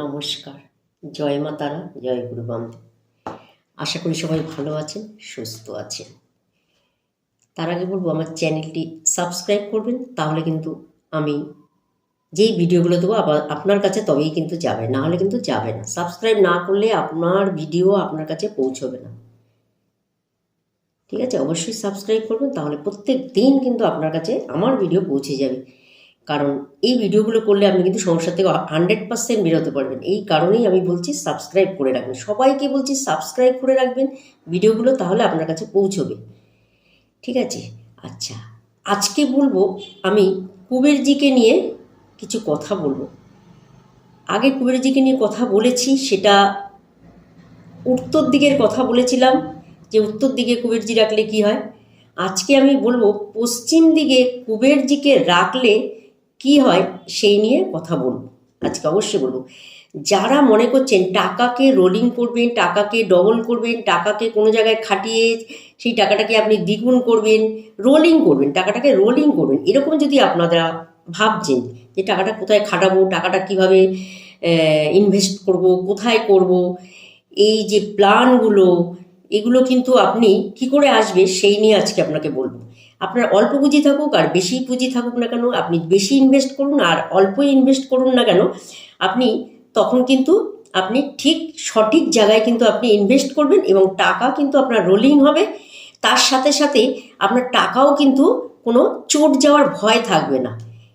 নমস্কার। জয় মা তারা, জয় গুরু বামদেব আশা করি সবাই ভালো আছেন, সুস্থ আছেন। তার আগে বলব, আমার চ্যানেলটি সাবস্ক্রাইব করবেন, তাহলে কিন্তু আমি যেই ভিডিওগুলো দেবো আপনার কাছে তবেই কিন্তু যাবে, না হলে কিন্তু যাবে না। সাবস্ক্রাইব না করলে আপনার ভিডিও আপনার কাছে পৌঁছবে না। ঠিক আছে? অবশ্যই সাবস্ক্রাইব করবেন, তাহলে প্রত্যেক দিন কিন্তু আপনার কাছে আমার ভিডিও পৌঁছে যাবে। কারণ এই ভিডিওগুলো করলে আপনি কিন্তু সমস্যা থেকে হান্ড্রেড পার্সেন্ট বেরোতে পারবেন। এই কারণেই আমি বলছি সাবস্ক্রাইব করে রাখবেন। সবাইকে বলছি সাবস্ক্রাইব করে রাখবেন। ভিডিওগুলো তাহলে আপনার কাছে পৌঁছবে। ঠিক আছে? আচ্ছা আজকে বলব আমি কুবেরজিকে নিয়ে কিছু কথা বলব। আগে কুবেরজিকে নিয়ে কথা বলেছি, সেটা উত্তর দিকের কথা বলেছিলাম, যে উত্তর দিকে কুবেরজি রাখলে কি হয়? আজকে আমি বলব পশ্চিম দিকে কুবেরজিকে রাখলে কি হয় সেই নিয়ে কথা বলব। আজকে অবশ্যই বলব। যারা মনে করছেন টাকাকে রোলিং করবেন, টাকাকে ডবল করবেন, টাকাকে কোনো জায়গায় খাটিয়ে সেই টাকাটাকে আপনি দ্বিগুণ করবেন রোলিং করবেন, টাকাটাকে রোলিং করবেন, এরকম যদি আপনারা ভাবছেন যে টাকাটা কোথায় খাটাবো, টাকাটা কীভাবে ইনভেস্ট করব, কোথায় করব, এই যে প্ল্যানগুলো এগুলো কিন্তু আপনি কি করে আসবে সেই নিয়ে আজকে আপনাকে বলব। আপনার অল্প পুঁজি থাকুক আর বেশি পুঁজি থাকুক না কেন, আপনি বেশি ইনভেস্ট করুন আর অল্প ইনভেস্ট করুন না কেন, আপনি তখন কিন্তু আপনি ঠিক সঠিক জায়গায় কিন্তু আপনি ইনভেস্ট করবেন এবং টাকা কিন্তু আপনার রোলিং হবে। তার সাথে সাথে আপনার টাকাও কিন্তু কোনো চোট যাওয়ার ভয় থাকবে না।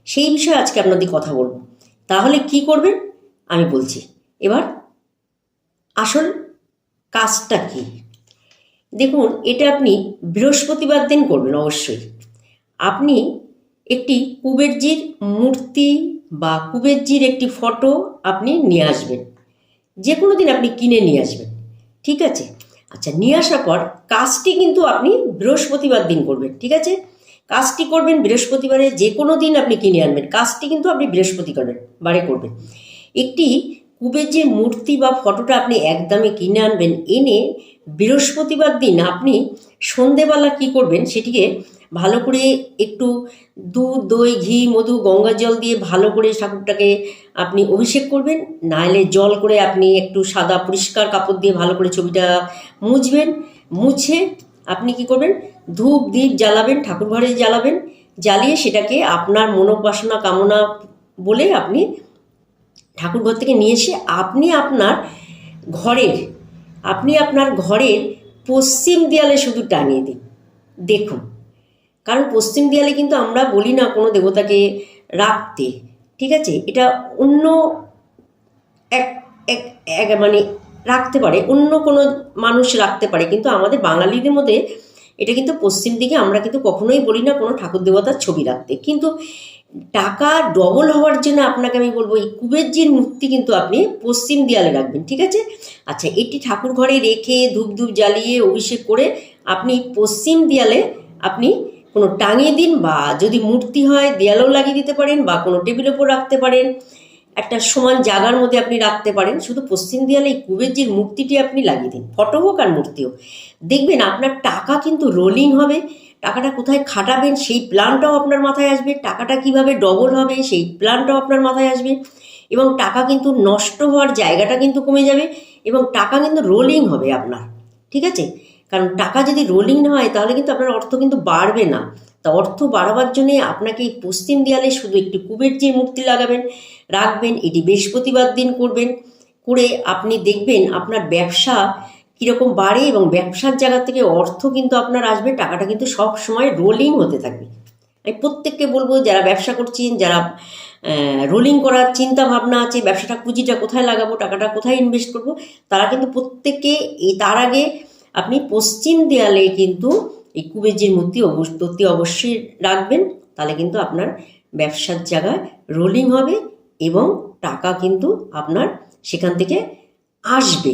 সেই বিষয়ে আজকে আপনাদের কথা বলব। তাহলে কি করবেন? আমি বলছি, এবার আসল কাজটা কি? দেখুন, এটা আপনি বৃহস্পতিবার দিন করবেন অবশ্যই। আপনি একটি কুবেরজির মূর্তি বা কুবেরজির একটি ফটো আপনি নিয়ে আসবেন। যে কোনো দিন আপনি কিনে নিয়ে আসবেন, ঠিক আছে? আচ্ছা নিয়ে আসার পর কাজটি কিন্তু আপনি বৃহস্পতিবার দিন করবেন, ঠিক আছে? কাজটি করবেন বৃহস্পতিবারে যে কোনো দিন আপনি কিনে আনবেন। কাজটি কিন্তু আপনি বৃহস্পতি করবেন বারে করবেন। একটি কুবের যে মূর্তি বা ফটোটা আপনি একদমে কিনে আনবেন, এনে বৃহস্পতিবার দিন আপনি সন্ধেবেলা কি করবেন সেটিকে ভালো করে একটু দুধ, দই, ঘি, মধু গঙ্গা জল দিয়ে ভালো করে ঠাকুরটাকে আপনি অভিষেক করবেন। নাহলে জল করে আপনি একটু সাদা পরিষ্কার কাপড় দিয়ে ভালো করে ছবিটা মুছবেন। মুছে আপনি কি করবেন? ধূপ দ্বীপ জ্বালাবেন, ঠাকুর ঘরে জ্বালাবেন। জ্বালিয়ে সেটাকে আপনার মনোবাসনা কামনা বলে আপনি ঠাকুর ঘর থেকে নিয়ে এসে আপনি আপনার ঘরের আপনি আপনার ঘরের পশ্চিম দেয়ালে শুধু টানিয়ে দিন। দেখুন। কারণ পশ্চিম দেয়ালে কিন্তু আমরা বলি না কোনো দেবতাকে রাখতে। ঠিক আছে? এটা অন্য এক এক এক মানে রাখতে পারে, অন্য কোনো মানুষ রাখতে পারে। কিন্তু আমাদের বাঙালিদের মধ্যে এটা কিন্তু পশ্চিম দিকে আমরা কিন্তু কখনোই বলি না কোনো ঠাকুর দেবতার ছবি রাখতে। কিন্তু টাকা ডবল হওয়ার জন্য আপনাকে আমি বলব, এই কুবেরজির মূর্তি কিন্তু আপনি পশ্চিম দেয়ালে রাখবেন, ঠিক আছে? আচ্ছা এটি ঠাকুর ঘরে রেখে ধূপ ধূপ জ্বালিয়ে অভিষেক করে আপনি পশ্চিম দেয়ালে আপনি কোনো টাঙিয়ে দিন বা যদি মূর্তি হয় দেয়ালেও লাগিয়ে দিতে পারেন বা কোনো টেবিলের ওপর রাখতে পারেন। একটা সমান জায়গার মধ্যে আপনি রাখতে পারেন, শুধু পশ্চিম দেয়ালে এই কুবেরজির মূর্তিটি আপনি লাগিয়ে দিন, ফটো হোক আর মূর্তি হোক। দেখবেন আপনার টাকা কিন্তু রোলিং হবে টাকাটা কোথায় খাটাবেন? সেই প্ল্যানটাও আপনার মাথায় আসবে। টাকাটা কীভাবে ডবল হবে? সেই প্ল্যানটাও আপনার মাথায় আসবে। এবং টাকা কিন্তু নষ্ট হওয়ার জায়গাটা কিন্তু কমে যাবে এবং টাকা কিন্তু রোলিং হবে আপনার। ঠিক আছে? কারণ টাকা যদি রোলিং না হয়, তাহলে কিন্তু আপনার অর্থ কিন্তু বাড়বে না। তা অর্থ বাড়াবার জন্যে আপনাকে এই পশ্চিম দেয়ালে শুধু একটি কুবেরজির মূর্তি লাগাবেন, রাখবেন, এটি বৃহস্পতিবার দিন করবেন। করে আপনি দেখবেন আপনার ব্যবসা কীরকম বাড়ে এবং ব্যবসার জায়গা থেকে অর্থ কিন্তু আপনার আসবে, টাকাটা কিন্তু সব সময় রোলিং হতে থাকবে। আমি প্রত্যেককে বলব, যারা ব্যবসা করছেন, যারা রোলিং করার চিন্তা ভাবনা আছে, ব্যবসাটা পুঁজিটা কোথায় লাগাবো, টাকাটা কোথায় ইনভেস্ট করব, তারা কিন্তু প্রত্যেককে এই, তার আগে আপনি পশ্চিম দেয়ালে কিন্তু এই কুবেরজির মূর্তি অবশ্যই অবশ্যই রাখবেন, তাহলে কিন্তু আপনার ব্যবসার জায়গায় রোলিং হবে এবং টাকা কিন্তু আপনার সেখান থেকে আসবে।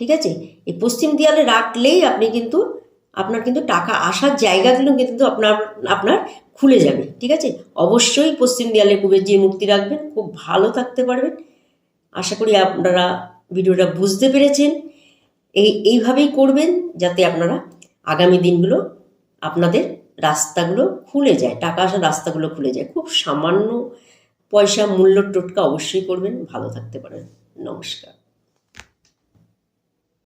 ঠিক আছে? এই পশ্চিম দেয়ালে রাখলেই আপনি কিন্তু, আপনার কিন্তু টাকা আসার জায়গাগুলো কিন্তু আপনার আপনার খুলে যাবে, ঠিক আছে? অবশ্যই পশ্চিম দেয়ালে কুবেরজির মূর্তি রাখবেন, খুব ভালো থাকতে পারবেন। আশা করি আপনারা ভিডিওটা বুঝতে পেরেছেন। এই, এইভাবেই করবেন যাতে আপনারা আগামী দিনগুলো আপনাদের রাস্তাগুলো খুলে যায়, টাকা আসার রাস্তাগুলো খুলে যায়। খুব সামান্য পয়সা মূল্য টোটকা অবশ্যই করবেন, ভালো থাকতে পারেন নমস্কার।